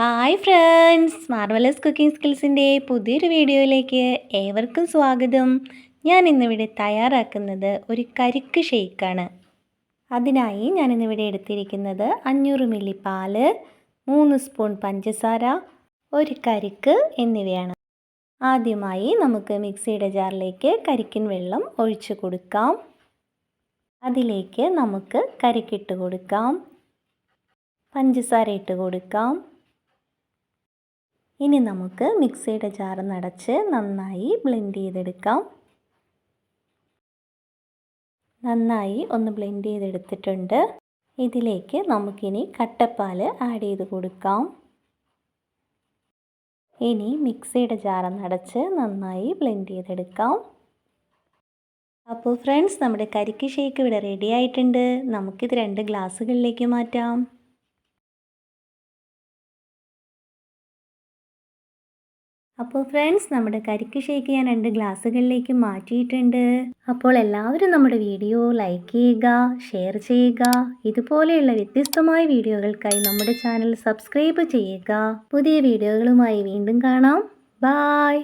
Hi friends marvellous cooking സ്കിൽസിന്റെ പുതിയൊരു വീഡിയോയിലേക്ക് ഏവർക്കും സ്വാഗതം. ഞാൻ ഇന്നിവിടെ തയ്യാറാക്കുന്നത് ഒരു കരിക്ക് ഷെയ്ക്കാണ് അതിനായി ഞാൻ ഇന്നിവിടെ എടുത്തിരിക്കുന്നത് അഞ്ഞൂറ് മില്ലി പാൽ മൂന്ന് സ്പൂൺ പഞ്ചസാര ഒരു കരിക്ക് എന്നിവയാണ്. ആദ്യമായി നമുക്ക് മിക്സിയുടെ ജാറിലേക്ക് കരിക്കിൻ വെള്ളം ഒഴിച്ചു കൊടുക്കാം. അതിലേക്ക് നമുക്ക് കരിക്കിട്ട് കൊടുക്കാം. പഞ്ചസാര ഇട്ട് കൊടുക്കാം. ഇനി നമുക്ക് മിക്സിയുടെ ജാർ നടച്ച് നന്നായി ബ്ലെൻഡ് ചെയ്തെടുക്കാം. നന്നായി ഒന്ന് ബ്ലെൻഡ് ചെയ്തെടുത്തിട്ടുണ്ട്. ഇതിലേക്ക് നമുക്കിനി കട്ടപ്പാൽ ആഡ് ചെയ്ത് കൊടുക്കാം. ഇനി മിക്സിയുടെ ജാർ നടച്ച് നന്നായി ബ്ലെൻഡ് ചെയ്തെടുക്കാം. അപ്പോൾ ഫ്രണ്ട്സ് നമ്മുടെ കരിക്ക് ഷേക്ക് ഇവിടെ റെഡി ആയിട്ടുണ്ട്. നമുക്കിത് രണ്ട് ഗ്ലാസ്സുകളിലേക്ക് മാറ്റാം. അപ്പോൾ ഫ്രണ്ട്സ് നമ്മുടെ കരിക്ക് ഷേക്ക് ഞാൻ രണ്ട് ഗ്ലാസ്സുകളിലേക്ക് മാറ്റിയിട്ടുണ്ട്. അപ്പോൾ എല്ലാവരും നമ്മുടെ വീഡിയോ ലൈക്ക് ചെയ്യുക ഷെയർ ചെയ്യുക. ഇതുപോലെയുള്ള വ്യത്യസ്തമായ വീഡിയോകൾക്കായി നമ്മുടെ ചാനൽ സബ്സ്ക്രൈബ് ചെയ്യുക. പുതിയ വീഡിയോകളുമായി വീണ്ടും കാണാം. ബായ്.